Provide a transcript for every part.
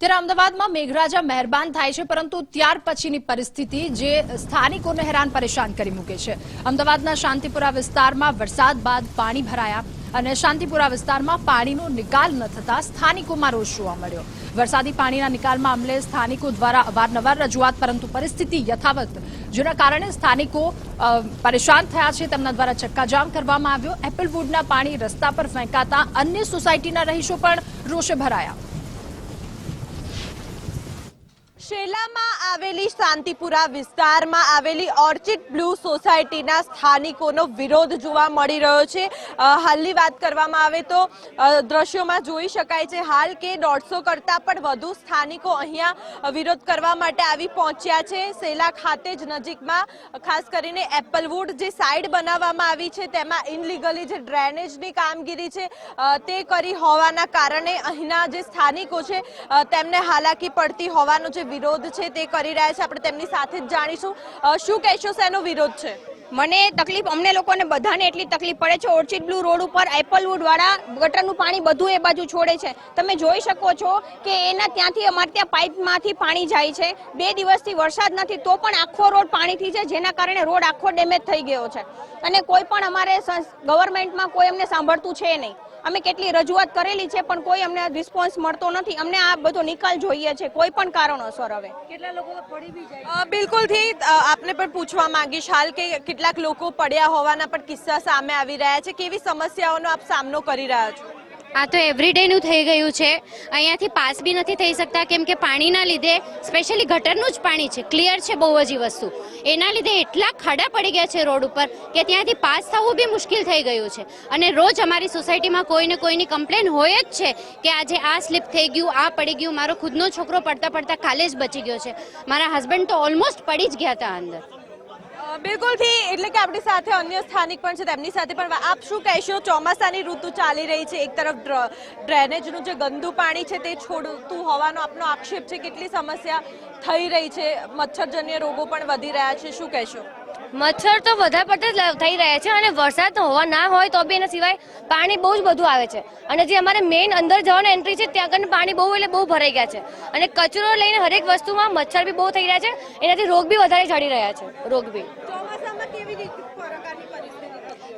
ત્યારે અમદાવાદમાં મેઘરાજા મહેરબાન થાય છે, પરંતુ ત્યાર પછીની પરિસ્થિતિ જે સ્થાનિકોને હેરાન પરેશાન કરી મૂકે છે. અમદાવાદના શાંતિપુરા વિસ્તારમાં વરસાદ બાદ પાણી ભરાયા અને શાંતિપુરા વિસ્તારમાં પાણીનો નિકાલ ન થતા સ્થાનિકોમાં રોષ જોવા મળ્યો. વરસાદી પાણીના નિકાલમાં અમલે સ્થાનિકો દ્વારા અવારનવાર રજૂઆત, પરંતુ પરિસ્થિતિ યથાવત, જેના કારણે સ્થાનિકો પરેશાન થયા છે. તેમના દ્વારા ચક્કાજામ કરવામાં આવ્યો. એપલવુડના પાણી રસ્તા પર ફેંકાતા અન્ય સોસાયટીના રહીશો પણ રોષે ભરાયા. શેલામાં આવેલી શાંતિપુરા વિસ્તારમાં આવેલી ઓર્ચિડ બ્લુ સોસાયટીના સ્થાનિકોનો વિરોધ જોવા મળી રહ્યો છે. હાલની વાત કરવામાં આવે તો દ્રશ્યોમાં જોઈ શકાય છે હાલ કે દોઢસો કરતાં પણ વધુ સ્થાનિકો અહીંયા વિરોધ કરવા માટે આવી પહોંચ્યા છે. શેલા ખાતે જ નજીકમાં, ખાસ કરીને એપલવુડ જે સાઈડ બનાવવામાં આવી છે, તેમાં ઇનલીગલી જે ડ્રેનેજની કામગીરી છે તે કરી હોવાના કારણે અહીંના જે સ્થાનિકો છે તેમને હાલાકી પડતી હોવાનો જે વિરોધ છે તે કરી રહ્યા છે, આપણે તેમની સાથે જ જાણીશું. શું કહેશો શેનો વિરોધ છે? મને તકલીફ, અમને લોકોને બધાને એટલી તકલીફ પડે છે. ઓર્ચિડ બ્લુ રોડ ઉપર એપલવુડ વાળા ગટરનું પાણી બધું એ બાજુ છોડે છે. તમે જોઈ શકો છો કે એના ત્યાંથી અમારે ત્યાં પાઇપમાંથી પાણી જાય છે. બે દિવસથી વરસાદ નથી, તો પણ આખો રોડ પાણીથી છે જેના કારણે રોડ આખો ડેમેજ થઈ ગયો છે. અને કોઈ પણ અમારે ગવર્મેન્ટમાં કોઈ અમને સાંભળતું છે નહીં. અમે કેટલી રજૂઆત કરેલી છે પણ કોઈ અમને રિસ્પોન્સ મળતો નથી. અમને આ બધો નિકાલ જોઈએ છે કોઈ પણ કારણોસર હવે. અ, બિલકુલથી અ, આપને પણ પૂછવા માંગીશ હાલ કે કેટલાક લોકો પડ્યા હોવાના પણ કિસ્સા સામે આવી રહ્યા છે. કેવી સમસ્યાઓનો આપ સામનો કરી રહ્યા છો? આ તો એવરીડેનું થઈ ગયું છે. અહીંયાથી પાસ બી નથી થઈ શકતા, કેમ કે પાણીના લીધે સ્પેશિયલી ગટરનું જ પાણી છે ક્લિયર છે બહુ જ વસ્તુ. એના લીધે એટલા ખાડા પડી ગયા છે રોડ ઉપર કે ત્યાંથી પાસ થવું બી મુશ્કેલ થઈ ગયું છે. અને રોજ અમારી સોસાયટીમાં કોઈને કોઈની કમ્પ્લેન હોય જ છે કે આજે આ સ્લીપ થઈ ગયું, આ પડી ગયું, મારો ખુદનો છોકરો પડતા પડતા કાલે જ બચી ગયો છે. મારા હસબન્ડ તો ઓલમોસ્ટ પડી જ ગયા હતા અંદર. બિલકુલથી, એટલે કે આપણી સાથે અન્ય સ્થાનિક પણ છે, તેમની સાથે પણ આપ શું કહેશો? ચોમાસાની ઋતુ ચાલી રહી છે, એક તરફ ડ્ર- ડ્રેનેજનું જે ગંદુ પાણી છે, તે છોડતું હોવાનો આપનો આક્ષેપ છે, કેટલી સમસ્યા થઈ રહી છે, મચ્છરજન્ય રોગો પણ વધી રહ્યા છે, શું કહેશો? મચ્છર તો વધારે પડતા થઈ રહ્યા છે અને વરસાદ હોવા ના હોય તો બી એના સિવાય પાણી બહુ જ બધું આવે છે. અને જે અમારે મેઇન અંદર જવાનું એન્ટ્રી છે, ત્યાં આગળ પાણી બહુ એટલે બહુ ભરાઈ ગયા છે. અને કચરો લઈને હરેક વસ્તુમાં મચ્છર બી બહુ થઈ રહ્યા છે, એનાથી રોગ બી વધારે ચડી રહ્યા છે, રોગ બી.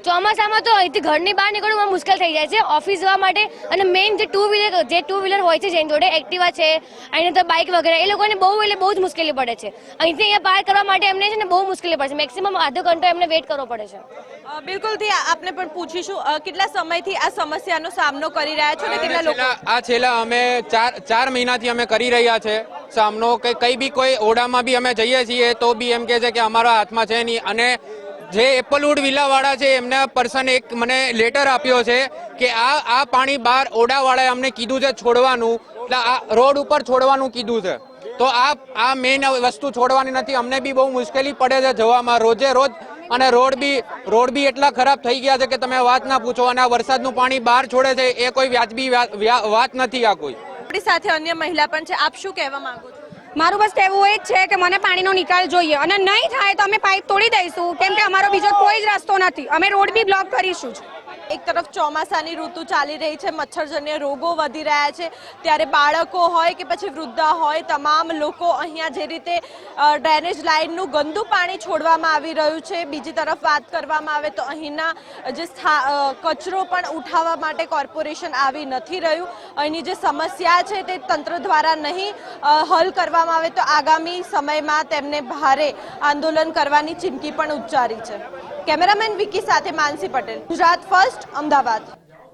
ચોમાસામાં તો અહીંથી ઘરની બહાર નીકળવું મુશ્કેલ થઈ જાય છે. ઓફિસ જવા માટે અને મેઇન જે ટુ વ્હીલર જે ટુ વ્હીલર હોય છે જેની જોડે એક્ટિવા છે અહીં તો બાઇક વગેરે એ લોકોને બહુ એટલે બહુ જ મુશ્કેલી પડે છે. અહીંથી અહીંયા પાર કરવા માટે એમને છે ને બહુ મુશ્કેલી પડે છે. મેક્સિમમ આધો ઘંટો એમને વેઇટ કરવો પડે છે. બિલકુલથી આપને પણ પૂછીશું કેટલા સમયથી આ સમસ્યાનો સામનો કરી રહ્યા છો ને કેટલા લોકો આ છેલ્લા અમે ચાર ચાર મહિનાથી અમે કરી રહ્યા છે. સામનો કે કઈ બી કોઈ ઓડામાં બી અમે જઈએ છીએ તો બી એમ કહે છે કે અમારા હાથમાં છે નહીં. અને જે એપલવુડ વિલાવાળા છે, એમના પર્સન એક મને લેટર આપ્યો છે કે આ આ પાણી બહાર ઓડાવાળાએ અમને કીધું છે છોડવાનું. એટલે આ રોડ ઉપર છોડવાનું કીધું છે. તો આ આ મેઇન વસ્તુ છોડવાની નથી. અમને બી બહુ મુશ્કેલી પડે છે જવામાં. રોજે રોજ અને રોડ બી રોડ બી એટલા ખરાબ થઈ ગયા છે કે તમે વાત ના પૂછો. અને આ વરસાદનું પાણી બહાર છોડે છે, એ કોઈ વ્યાજબી વ્યા- વ્યા- વાત નથી આ કોઈ. આપણી સાથે અન્ય મહિલા પણ છે. આપ શું કહેવા માંગો છો? મારું બસ કહેવું એ જ છે કે મને પાણીનો નિકાલ જોઈએ. અને નહીં થાય તો અમે પાઇપ તોડી દઈશું. કેમ કે અમારો બીજો કોઈ જ રસ્તો નથી. અમે રોડ બી બ્લોક કરીશું એક તરફ ચોમાસાની ઋતુ ચાલી રહી છે, મચ્છરજન્ય રોગો વધી રહ્યા છે. ત્યારે બાળકો હોય કે પછી વૃદ્ધા હોય, તમામ લોકો અહીંયા જે રીતે ડ્રેનેજ લાઇનનું ગંદુ પાણી છોડવામાં આવી રહ્યું છે. બીજી તરફ વાત કરવામાં આવે તો અહીંના જે કચરો પણ ઉઠાવવા માટે કોર્પોરેશન આવી નથી રહ્યું. અહીંની જે સમસ્યા છે તે તંત્ર દ્વારા નહીં હલ કરવામાં આવે તો આગામી સમયમાં તેમને ભારે આંદોલન કરવાની ચીમકી પણ ઉચ્ચારી છે. કેમેરામેન વિકી સાથે માનસી પટેલ. ગુજરાત ફર્સ્ટ અમદાવાદ.